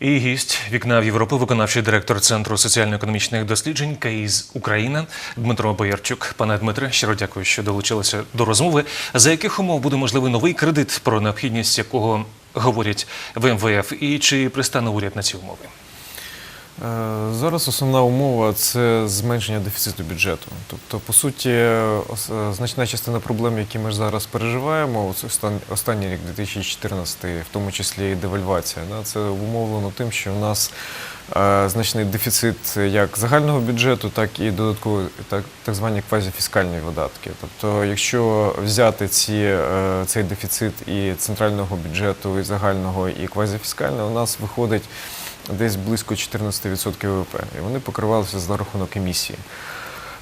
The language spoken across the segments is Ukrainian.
І гість вікна в Європу, виконавчий директор Центру соціально-економічних досліджень КАІЗ Україна Дмитро Боярчук. Пане Дмитре, щиро дякую, що долучилися до розмови. За яких умов буде можливий новий кредит, про необхідність якого говорять в МВФ, і чи пристане уряд на ці умови? Е, Зараз основна умова це зменшення дефіциту бюджету. Тобто, по суті, е, значна частина проблем, які ми зараз переживаємо, останній рік 2014, в тому числі і девальвація, це обумовлено тим, що у нас е, значний дефіцит як загального бюджету, так і додатково так, так звані квазіфіскальні видатки. Тобто, якщо взяти ці, цей дефіцит і центрального бюджету, і загального, і квазіфіскального, у нас виходить десь близько 14% ВВП. І вони покривалися за рахунок емісії.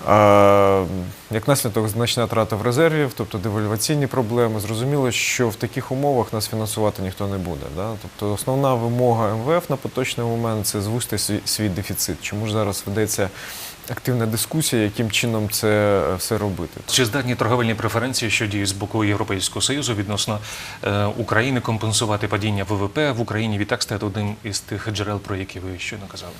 А, як наслідок, значна трата в резервів, тобто девальваційні проблеми. Зрозуміло, що в таких умовах нас фінансувати ніхто не буде. Да? Тобто основна вимога МВФ на поточний момент це звузити свій, дефіцит. Чому ж зараз ведеться активна дискусія, яким чином це е, все робити? Чи здатні торговельні преференції, що діють з боку Європейського союзу відносно е, України, компенсувати падіння ВВП в Україні? Відтак стати одним із тих джерел, про які ви щойно казали?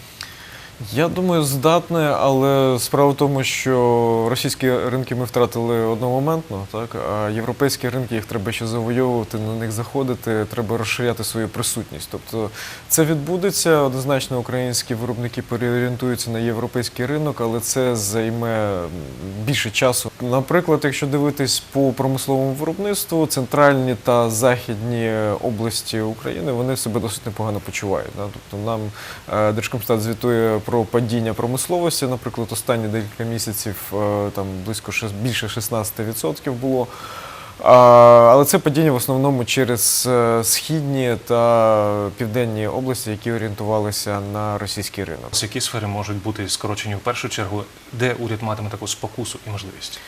Я думаю, здатне, але справа в тому, що російські ринки ми втратили одномоментно, так а європейські ринки їх треба ще завойовувати, на них заходити, треба розширяти свою присутність. Тобто це відбудеться. Однозначно, українські виробники переорієнтуються на європейський ринок, але це займе більше часу. Наприклад, якщо дивитись по промисловому виробництву, центральні та західні області України вони себе досить непогано почувають. Да? Тобто нам е, Держкомстат звітує про падіння промисловості, наприклад, останні декілька місяців е, там близько більше 16% було. Але це падіння в основному через е, східні та південні області, які орієнтувалися на російський ринок. З які сфери можуть бути скорочені в першу чергу, де уряд матиме таку спокусу і можливість?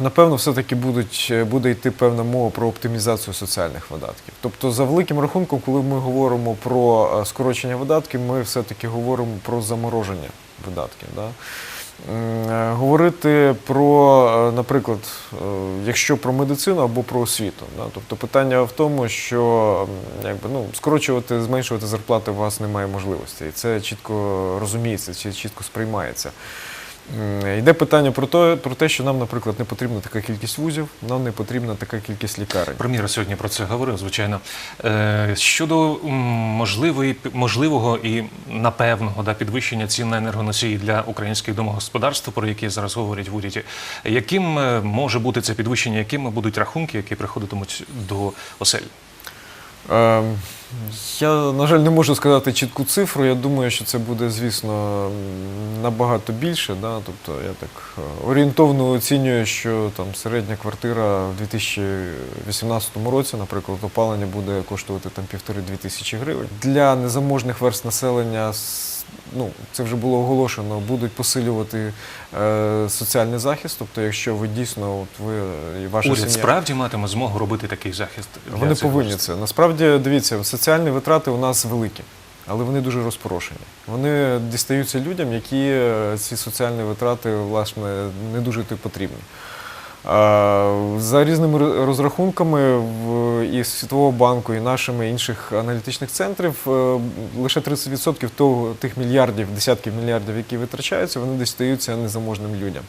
Напевно, все-таки будуть, е, буде йти певна мова про оптимізацію соціальних видатків. Тобто, за великим рахунком, коли ми говоримо про е, скорочення видатків, ми все-таки говоримо про замороження видатків. Да? Е, Говорити про, е, наприклад, е, якщо про медицину або про освіту. Да? Тобто питання в тому, що якби, ну, скорочувати, зменшувати зарплати у вас немає можливості. І це чітко розуміється, чітко сприймається. М, Йде питання про те, про те, що нам, наприклад, не потрібна така кількість вузів, нам не потрібна така кількість лікарень. Прем'єр сьогодні про це говорив, звичайно. Е, щодо можливої, можливого і напевного да, підвищення цін на енергоносії для українських домогосподарств, про які зараз говорять в уряді, яким е, може бути це підвищення, якими будуть рахунки, які приходитимуть до осель? Е, Я, на жаль, не можу сказати чітку цифру. Я думаю, що це буде, звісно, набагато більше. Да? Тобто я так е, орієнтовно оцінюю, що там середня квартира в 2018 році, наприклад, опалення буде коштувати там півтори-дві тисячі гривень. Для незаможних верст населення ну, це вже було оголошено, будуть посилювати е, соціальний захист. Тобто, якщо ви дійсно, от ви і ваша Уряд сім'я. справді матиме змогу робити такий захист. Для Вони цих повинні верств? це. Насправді, дивіться, соціальні витрати у нас великі, але вони дуже розпорошені. Вони дістаються людям, які е, ці соціальні витрати, власне, не дуже потрібні. За різними розрахунками і Світового банку, і нашими інших аналітичних центрів, е, лише 30% того, тих мільярдів, десятків мільярдів, які витрачаються, вони дістаються незаможним людям.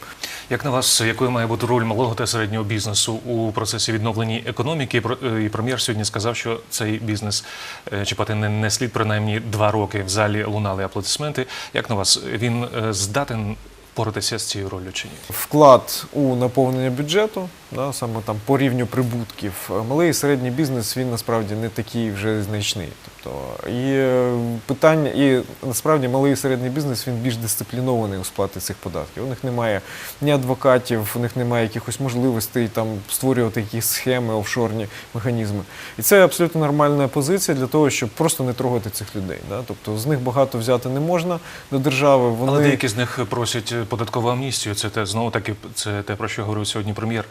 Як на вас, якою має бути роль малого та середнього бізнесу у процесі відновлення економіки? Е, І прем'єр сьогодні сказав, що цей бізнес е, чіпати не, не слід принаймні два роки. В залі лунали аплодисменти. Як на вас, він здатен впоратися з цією ролью чи ні? вклад у наповнення бюджету, да, саме там по рівню прибутків, е, малий і середній бізнес він насправді не такий вже значний. Тобто, і е, питання, і насправді малий і середній бізнес він більш дисциплінований у сплаті цих податків. У них немає ні адвокатів, у них немає якихось можливостей там створювати якісь схеми, офшорні механізми. І це абсолютно нормальна позиція для того, щоб просто не трогати цих людей. Да? Тобто з них багато взяти не можна до держави. Вони Але деякі з них просять е, податкову амністію. Це те знову таки це те, про що говорив сьогодні прем'єр.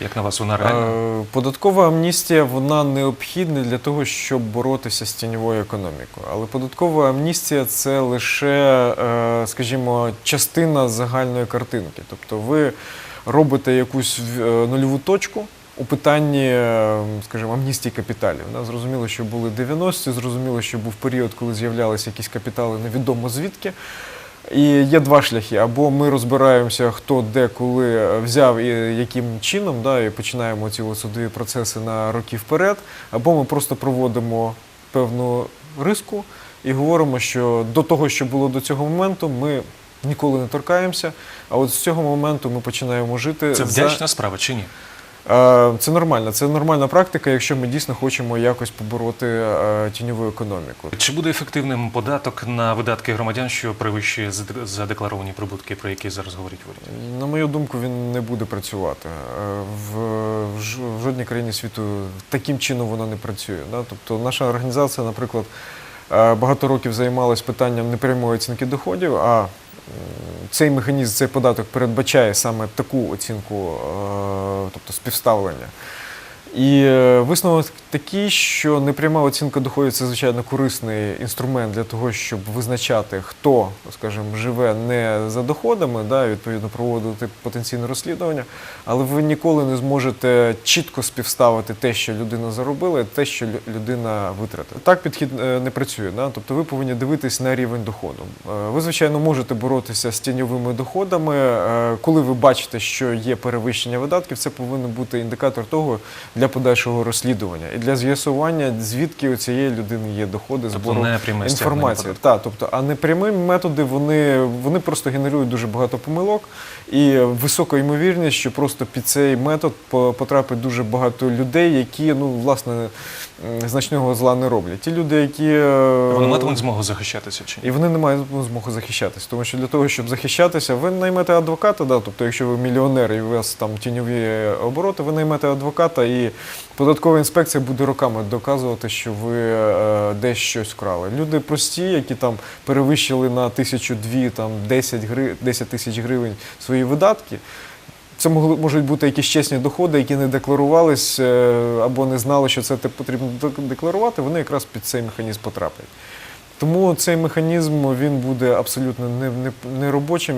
Як на вас, вона реальна? Е, Податкова амністія вона необхідна для того, щоб боротися з тіньовою економікою. Але податкова амністія це лише, е, скажімо, частина загальної картинки. Тобто ви робите якусь е, нульову точку. у питанні, скажімо, амністії капіталів. Да, Зрозуміло, що були 90-ті, зрозуміло, що був період, коли з'являлися якісь капітали невідомо звідки. І є два шляхи: або ми розбираємося, хто де коли взяв і яким чином, да, і починаємо ці судові процеси на роки вперед, або ми просто проводимо певну риску і говоримо, що до того, що було до цього моменту, ми ніколи не торкаємося. А от з цього моменту ми починаємо жити Це за- вдячна справа чи ні? Е, Це нормально, це нормальна практика, якщо ми дійсно хочемо якось побороти е, тіньову економіку. Чи буде ефективним податок на видатки громадян, що перевищує задекларовані прибутки, про які зараз говорять в уряді? На мою думку, він не буде працювати. Е, В, жодній країні світу таким чином воно не працює. Тобто наша організація, наприклад, багато років займалась питанням непрямої оцінки доходів, а цей механізм, цей податок передбачає саме таку оцінку, е, тобто співставлення. І е, висновок такий, що непряма оцінка доходів це звичайно корисний інструмент для того, щоб визначати, хто, скажімо, живе не за доходами, да, відповідно проводити потенційне розслідування, але ви ніколи не зможете чітко співставити те, що людина заробила, і те, що людина витратила. Так підхід е, не працює. Да? Тобто ви повинні дивитись на рівень доходу. Е, Ви, звичайно, можете боротися з тіньовими доходами. Коли ви бачите, що є перевищення видатків, це повинен бути індикатор того для подальшого розслідування і для з'ясування, звідки у цієї людини є доходи Тобто збору інформації. Так, тобто, а непрямі методи вони, вони просто генерують дуже багато помилок і висока ймовірність, що просто під цей метод по- потрапить дуже багато людей, які ну власне значного зла не роблять. Ті люди, які е, Вони матимуть змогу захищатися чи ні? і вони не мають змоги захищатися. Тому що для того, щоб захищатися, ви наймете адвоката, да, тобто, якщо ви мільйонер і у вас там тіньові обороти, ви наймете адвоката, і податкова інспекція буде роками доказувати, що ви е, десь щось вкрали. Люди прості, які там перевищили на тисячу дві, там 10 гри, 10 тисяч гривень свої видатки. Це могли можуть бути якісь чесні доходи, які не декларувались е, або не знали, що це потрібно декларувати. Вони якраз під цей механізм потраплять. Тому цей механізм він буде абсолютно не, не, не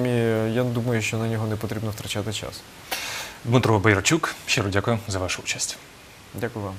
і я думаю, що на нього не потрібно втрачати час. Дмитро Байрчук, щиро дякую за вашу участь. Дякую вам.